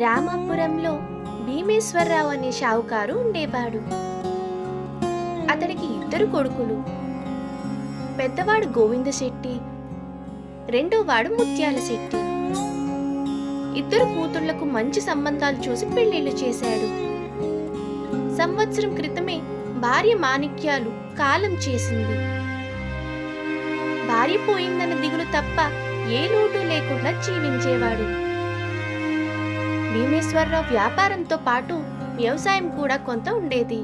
రామాపురంలో భీమేశ్వరరావు అనే షావుకారు ఉండేవాడు. అతడికి ఇద్దరు కొడుకులు. పెద్దవాడు గోవింద శెట్టి రెండోవాడు ముత్యాల శెట్టి. ఇద్దరు కూతుళ్ళకు మంచి సంబంధాలు చూసి పెళ్ళిళ్ళు చేశాడు. సంవత్సరం క్రితమే భార్య మాణిక్యాలు కాలం చేసింది. భార్య పోయిందన్న దిగులు తప్ప ఏ లోటు లేకుండా జీవించేవాడు. భీమేశ్వరరావు వ్యాపారంతో పాటు వ్యవసాయం కూడా కొంత ఉండేది.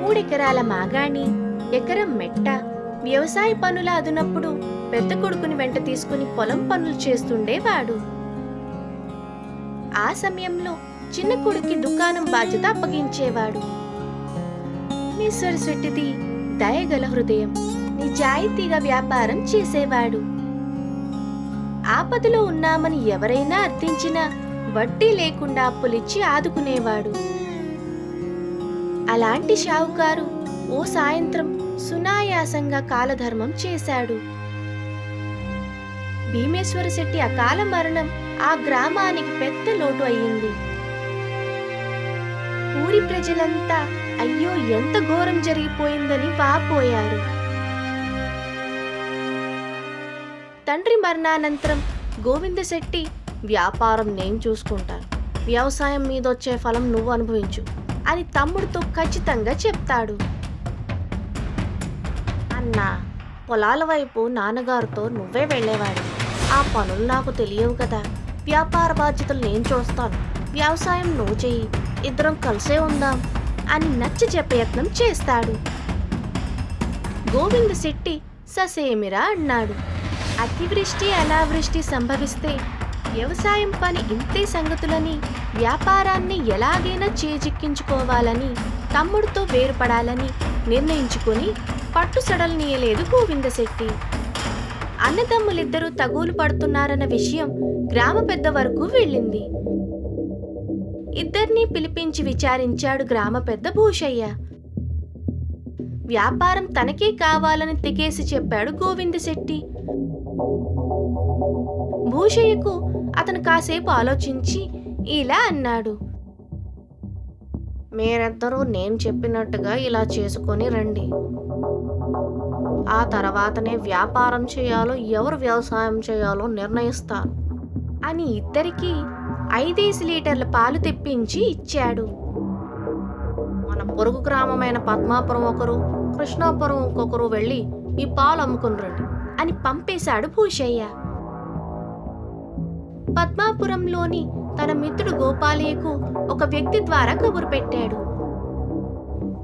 మూడెకరాల మాగాణి ఎకరం మెట్ట వ్యవసాయ పనుల అదునప్పుడు పెద్ద కొడుకుని వెంట తీసుకుని పొలం పనులు చేస్తుండేవాడు. ఆ సమయంలో చిన్న కొడుక్కి దుకాణం బాధ్యత అప్పగించేవాడు. భీమేశ్వర శెట్టిది దయగల హృదయం నిజాయితీగా వ్యాపారం చేసేవాడు. ఆపదలో ఉన్నామని ఎవరైనా అర్థించినా వడ్డీ లేకుండా అప్పులిచ్చి ఆదుకునేవాడు. అలాంటి షావుకారు ఓ సాయంత్రం సునాయాసంగా కాలధర్మం చేశాడు. భీమేశ్వర శెట్టి అకాల మరణం ఆ గ్రామానికి పెద్ద లోటు అయ్యింది. ఊరి ప్రజలంతా అయ్యో ఎంత ఘోరం జరిగిపోయిందని వాపోయారు. తండ్రి మరణానంతరం గోవిందశెట్టి వ్యాపారం నేను చూసుకుంటాను. వ్యవసాయం మీద వచ్చే ఫలం నువ్వు అనుభవించు అని తమ్ముడితో ఖచ్చితంగా చెప్తాడు. అన్నా పొలాల వైపు నాన్నగారితో నువ్వే వెళ్ళేవాడు ఆ పనులు నాకు తెలియవు కదా. వ్యాపార బాధ్యతలు నేను చూస్తాను. వ్యవసాయం నువ్వు చెయ్యి. ఇద్దరం కలిసే ఉందాం అని నచ్చ ప్రయత్నం చేస్తాడు. గోవింద శెట్టి ససేమిరా అన్నాడు. అతివృష్టి అనావృష్టి సంభవిస్తే వ్యవసాయం పని ఇంతే సంగతులని వ్యాపారాన్ని ఎలాగైనా చేజిక్కించుకోవాలని తమ్ముడితో వేరుపడాలని నిర్ణయించుకొని పట్టుసడలనీయలేదు గోవిందశెట్టి అన్నదమ్ములిద్దరూ తగులు పడుతున్నారన్న విషయం గ్రామ పెద్ద వరకు వెళ్ళింది. ఇద్దరినీ పిలిపించి విచారించాడు గ్రామ పెద్ద భూషయ్య. వ్యాపారం తనకే కావాలని తెగేసి చెప్పాడు గోవిందశెట్టి భూషయ్యకు అతను కాసేపు ఆలోచించి ఇలా అన్నాడు. మీరిద్దరూ నేను చెప్పినట్టుగా ఇలా చేసుకొని రండి. ఆ తర్వాతనే వ్యాపారం చేయాలో ఎవరు వ్యవసాయం చేయాలో నిర్ణయిస్తారు అని ఇద్దరికీ ఐదేసి లీటర్ల పాలు తెప్పించి ఇచ్చాడు. మన పొరుగు గ్రామమైన పద్మాపురం ఒకరు కృష్ణాపురం ఇంకొకరు వెళ్ళి ఈ పాలు అమ్ముకుని రండి. అని పంపేశాడు భూషయ్య. పద్మాపురంలోని తన మిత్రుడు గోపాలయ్యకు ఒక వ్యక్తి ద్వారా కబురు పెట్టాడు.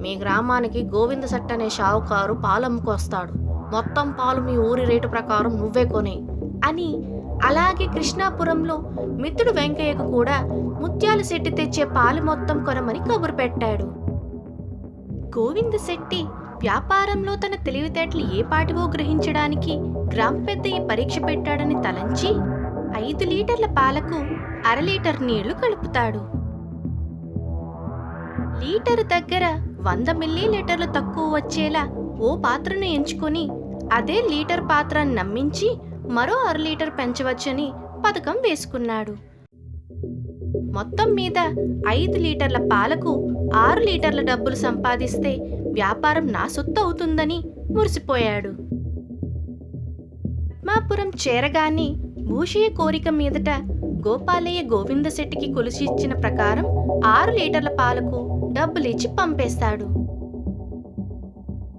మీ గ్రామానికి గోవింద సట్ అనే షావుకారు పాలమ్ముకొస్తాడు మొత్తం పాలు మీ ఊరి రేటు ప్రకారం నువ్వే కొనే అని అలాగే కృష్ణాపురంలో మిత్రుడు వెంకయ్యకు కూడా ముత్యాల శెట్టి తెచ్చే పాలు మొత్తం కొనమని కబురు పెట్టాడు. గోవింద శెట్టి వ్యాపారంలో తన తెలివితేటలు ఏ పాటివో గ్రహించడానికి గ్రామ పెద్ద ఈ పరీక్ష పెట్టాడని తలంచి ఐదు లీటర్ల పాలకు అర లీటర్ నీళ్ళు కలుపుతాడు. లీటర్ దగ్గర వంద మిల్లీ లీటర్లు తక్కువ వచ్చేలా ఓ పాత్రను ఎంచుకొని అదే లీటర్ పాత్రను నమ్మించి మరో అర లీటర్ పెంచవచ్చని పథకం వేసుకున్నాడు. మొత్తం మీద ఐదు లీటర్ల పాలకు ఆరు లీటర్ల డబ్బులు సంపాదిస్తే వ్యాపారం నా సొత్తు అవుతుందని మురిసిపోయాడు. పద్మాపురం చేరగానే భూషయ్య కోరిక మీదట గోపాలయ్య గోవింద శెట్టికి కొలిసి ఇచ్చిన ప్రకారం ఆరు లీటర్ల పాలకు డబ్బులిచ్చి పంపేస్తాడు.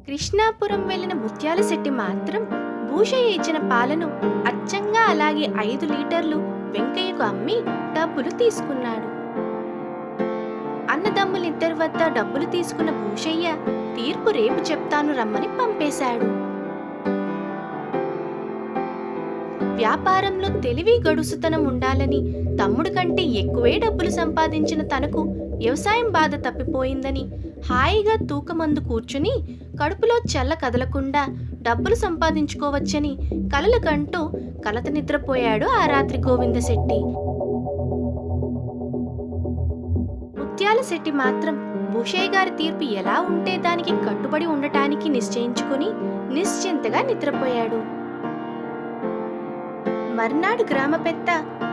కృష్ణాపురం వెళ్ళిన ముత్యాల శెట్టి మాత్రం భూషయ్య ఇచ్చిన పాలను అచ్చంగా అలాగే ఐదు లీటర్లు వెంకయ్యకు అమ్మి డబ్బులు తీసుకున్నాడు. అన్నదమ్ములిద్దరి వద్ద డబ్బులు తీసుకున్న భూషయ్య తీర్పు రేపు చెప్తాను రమ్మని పంపేశాడు. వ్యాపారంలో తెలివి గడుసుతనం ఉండాలని తమ్ముడు కంటే ఎక్కువే డబ్బులు సంపాదించిన తనకు వ్యవసాయం బాధ తప్పిపోయిందని హాయిగా తూకమందు కూర్చుని కడుపులో చల్ల కదలకుండా డబ్బులు సంపాదించుకోవచ్చని కలలకంటూ కలత నిద్రపోయాడు ఆ రాత్రి గోవిందశెట్టి. ముత్యాల శెట్టి మాత్రం భూషయ్య గారి తీర్పు ఎలా ఉంటే దానికి కట్టుబడి ఉండటానికి నిశ్చయించుకుని నిశ్చింతగా నిద్రపోయాడు. మర్నాడు గ్రామ పెద్ద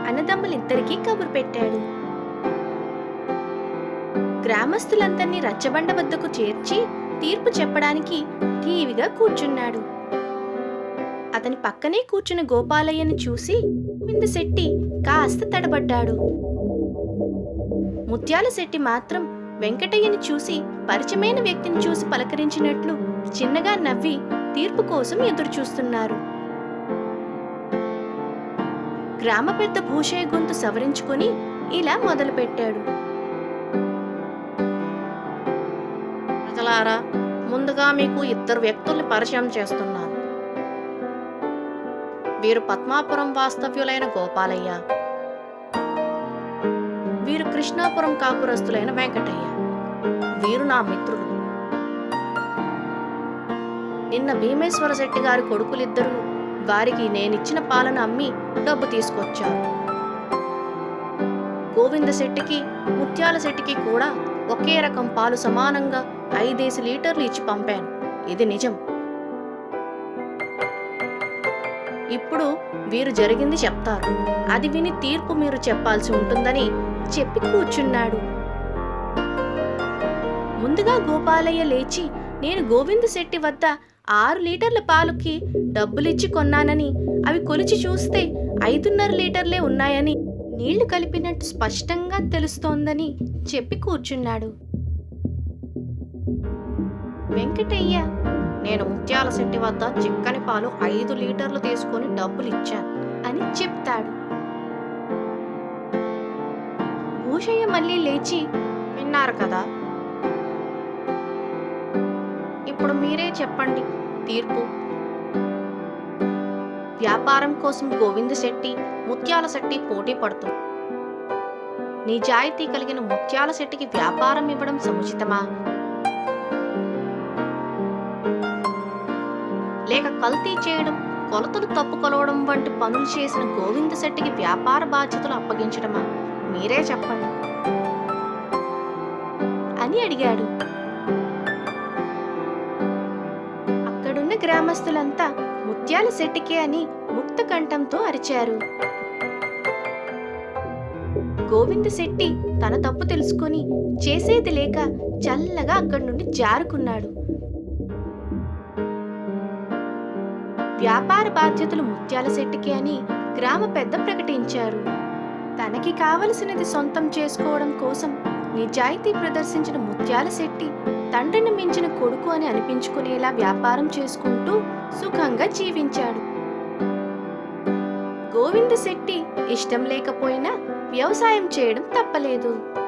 అన్నదమ్ములిద్దరికీ కబురు పెట్టాడు. గ్రామస్తులందరినీ రచ్చబండ వద్దకు చేర్చి తీర్పు చెప్పడానికి టీవీగా కూర్చున్నాడు. అతని పక్కనే కూర్చున్న గోపాలయ్యను చూసి గోవింద శెట్టి కాస్త తడబడ్డాడు. ముత్యాల శెట్టి మాత్రం వెంకటయ్యని చూసి పరిచయమైన వ్యక్తిని చూసి పలకరించినట్లు చిన్నగా నవ్వి తీర్పు కోసం ఎదురుచూస్తున్నారు. గ్రామ పెద్ద భూషయ్య గొంతు సవరించుకొని ఇలా మొదలుపెట్టాడు. ప్రజలారా ముందుగా మీకు ఇద్దరు వ్యక్తుల్ని పరిచయం చేస్తున్నాను. వీరు పద్మాపురం వాస్తవ్యులైన గోపాలయ్య. వీరు కృష్ణాపురం కాపురస్తులైన వెంకటయ్య. వీరు నా మిత్రులు. నిన్న భీమేశ్వర శెట్టి గారి కొడుకులిద్దరూ వారికి నేనిచ్చిన పాలన అమ్మి డబ్బు తీసుకొచ్చారు. గోవింద శెట్టికి ముత్యాల శెట్టికి కూడా ఒకే రకం పాలు సమానంగా ఐదేసి లీటర్లు ఇచ్చి పంపాను. ఇది నిజం. ఇప్పుడు వీరు జరిగింది చెప్తారు. అది విని తీర్పు మీరు చెప్పాల్సి ఉంటుందని చెప్పి కూర్చున్నాడు. ముందుగా గోపాలయ్య లేచి నేను గోవింద శెట్టి వద్ద ఆరు లీటర్ల పాలుకి డబ్బులిచ్చి కొన్నానని అవి కొలిచి చూస్తే ఐదున్నర లీటర్లే ఉన్నాయని నీళ్ళు కలిపినట్టు స్పష్టంగా తెలుస్తోందని చెప్పి కూర్చున్నాడు. వెంకటయ్య నేను ముత్యాల శెట్టి వద్ద చిక్కని పాలు ఐదు లీటర్లు తీసుకొని డబ్బులు ఇచ్చాను అని చెప్తాడు. భూషయ్య మళ్ళీ లేచి విన్నారు కదా. ఇప్పుడు మీరే చెప్పండి తీర్పు. వ్యాపారం కోసం గోవింద శెట్టి ముత్యాల శెట్టి పోటీ పడుతుంది. నిజాయితీ కలిగిన ముత్యాల శెట్టికి వ్యాపారం ఇవ్వడం సముచితమా? లేక కల్తీ చేయడం కొలతలు తప్పు కొలవడం వంటి పనులు చేసిన గోవింద శెట్టికి వ్యాపార బాధ్యతలు అప్పగించడమా? మీరే చెప్పండి. అని అడిగాడు. అక్కడున్న గ్రామస్తులంతా ముత్యాల శెట్టికే అని ముక్త కంఠంతో అరిచారు. గోవింద శెట్టి తన తప్పు తెలుసుకొని చేసేది లేక చల్లగా అక్కడి నుండి జారుకున్నాడు. వ్యాపార బాధ్యతలు ముత్యాల శెట్టికి అని గ్రామ పెద్ద ప్రకటించారు. తనకి కావలసినది సొంతం చేసుకోవడం కోసం నిజాయితీ ప్రదర్శించిన ముత్యాల శెట్టి తండ్రిని మించిన కొడుకు అని అనిపించుకునేలా వ్యాపారం చేసుకుంటూ సుఖంగా జీవించాడు. గోవింద శెట్టి ఇష్టం లేకపోయినా వ్యవసాయం చేయడం తప్పలేదు.